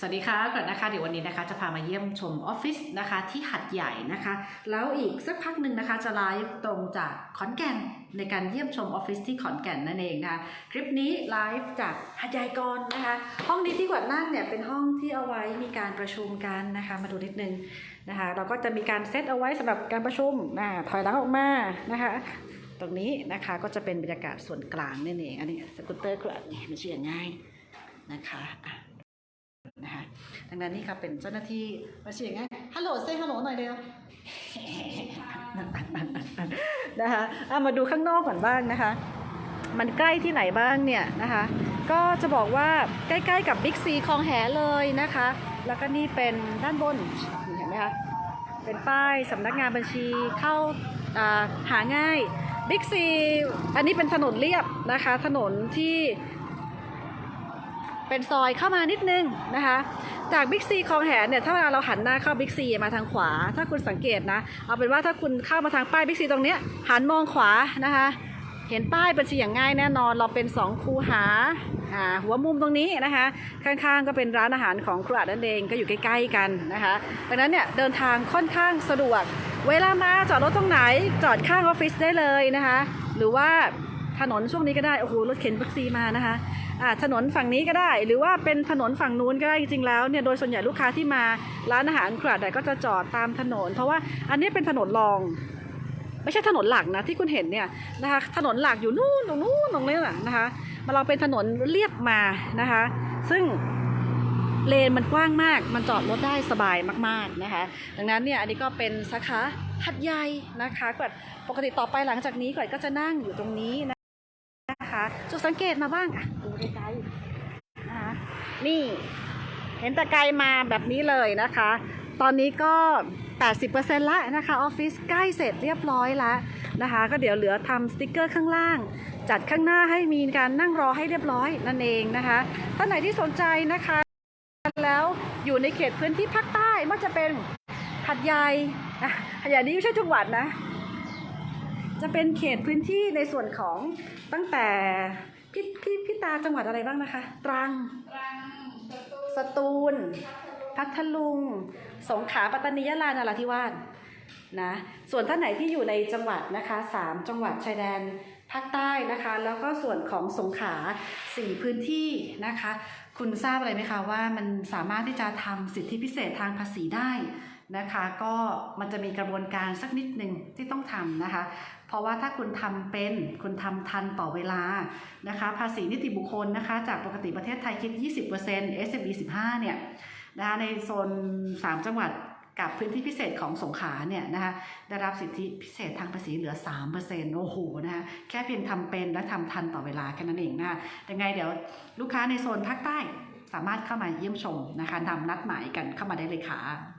สวัสดีค่ะก่อนนะคะเดี๋ยววันนี้นะคะจะพามาเยี่ยมชมออฟฟิศนะคะที่หัดใหญ่นะคะ แล้วอีกสักพักหนึ่งนะคะจะไลฟ์ตรงจากขอนแก่นในการเยี่ยมชมออฟฟิศที่ขอนแก่นนั่นเองนะคะคลิปนี้ไลฟ์จากหัดใหญ่ก่อนนะคะ ห้องนี้ที่กวาดนั่งเนี่ยเป็นห้องที่เอาไว้มีการประชุมกันนะคะ มาดูนิดนึงนะคะ เราก็จะมีการเซตเอาไว้สำหรับการประชุมนะถอยหลังออกมานะคะตรงนี้นะคะก็จะเป็นบรรยากาศส่วนกลางนั่นเองอันนี้สกูตเตอร์กระนี่มันเชื่อง่ายนะคะ ดังนั้นนี่ค่ะเป็นเจ้าหน้าที่มาเสียงไงฮัลโหลเซ่ฮัลโหลหน่อยเดียวนะคะเอามาดูข้างนอกก่อนบ้างนะคะ มันใกล้ที่ไหนบ้างเนี่ยนะคะ ก็จะบอกว่าใกล้ๆกับบิ๊กซีคลองแหเลยนะคะ แล้วก็นี่เป็นด้านบนเห็นไหมคะเป็นป้ายสำนักงานบัญชีเข้าาหาง่ายบิ๊กซีอันนี้เป็นถนนเรียบนะคะ ถนนที่ เป็นซอยเข้ามานิดนึงนะคะ จากบิ๊กซีคลองแหเนี่ยถ้าเวลาเราหันหน้าเข้าบิ๊กซีมาทางขวา ถ้าคุณสังเกตนะ เอาเป็นว่าถ้าคุณเข้ามาทางป้ายบิ๊กซีตรงเนี้ยหันมองขวานะคะ เห็นป้ายบัญชีอย่างง่ายแน่นอน เราเป็นสองคูหาอ่าหัวมุมตรงนี้นะคะ ข้างๆก็เป็นร้านอาหารของครัวนั่นเองก็อยู่ใกล้ๆกันนะคะดังนั้นเนี่ยเดินทางค่อนข้างสะดวก เวลามาจอดรถตรงไหนจอดข้างออฟฟิศได้เลยนะคะ หรือว่า ถนนช่วงนี้ก็ได้ โอ้โห รถเข็นบิ๊กซีมานะคะถนนฝั่งนี้ก็ได้ หรือว่าเป็นถนนฝั่งนู้นก็ได้จริงๆแล้วเนี่ยโดยส่วนใหญ่ลูกค้าที่มาร้านอาหารคราดก็จะจอดตามถนน เพราะว่าอันนี้เป็นถนนรองไม่ใช่ถนนหลักนะที่คุณเห็นเนี่ยนะคะถนนหลักอยู่นู่นตรงนู้นตรงนี้นะนะคะมาลองเป็นถนนเรียบมานะคะ ซึ่งเลนมันกว้างมาก มันจอดรถได้สบายมากๆนะคะ ดังนั้นเนี่ยอันนี้ก็เป็นสาขาหัดใหญ่นะคะกวดปกติต่อไปหลังจากนี้ก่อนก็จะนั่งอยู่ตรงนี้นะ นะคะจุดสังเกตมาบ้างอะดูไกลๆนะคะนี่เห็นแต่ไกลมาแบบนี้เลยนะคะ ตอนนี้ก็ 80%ละนะคะออฟฟิศใกล้เสร็จเรียบร้อยแล้วนะคะ ก็เดี๋ยวเหลือทำสติกเกอร์ข้างล่าง จัดข้างหน้าให้มีการนั่งรอให้เรียบร้อยนั่นเองนะคะท่านไหนที่สนใจนะคะ แล้วอยู่ในเขตพื้นที่ภาคใต้ไม่ว่าจะเป็นหัดใหญ่หัดใหญ่นี้ไม่ใช่จังหวัดนะ จะเป็นเขตพื้นที่ในส่วนของตั้งแต่พี่พี่พี่ตาจังหวัดอะไรบ้างนะคะ ตรัง สตูล พัทลุง สงขลาปัตตานียะลานราธิวาสนะ ส่วนท่านไหนที่อยู่ในจังหวัดนะคะสามจังหวัดชายแดน ภาคใต้นะคะ แล้วก็ส่วนของสงขลาสี่พื้นที่นะคะ คุณทราบอะไรไหมคะว่ามันสามารถที่จะทำสิทธิพิเศษทางภาษีได้นะคะ ก็มันจะมีกระบวนการสักนิดหนึ่งที่ต้องทำนะคะ เพราะว่าถ้าคุณทำเป็นคุณทำทันต่อเวลานะคะ ภาษีนิติบุคคลนะคะ จากปกติประเทศไทยคิด 20% SME 15เนี่ยนะคะในโซน 3 จังหวัด กับพื้นที่พิเศษของสงขลาเนี่ยนะคะได้รับสิทธิพิเศษทางภาษีเหลือ 3%โอ้โหนะคะแค่เพียงทำเป็นและทำทันต่อเวลาแค่นั้นเองนะคะยังไงเดี๋ยวลูกค้าในโซนภาคใต้สามารถเข้ามาเยี่ยมชมนะคะนำนัดหมายกันเข้ามาได้เลยค่ะ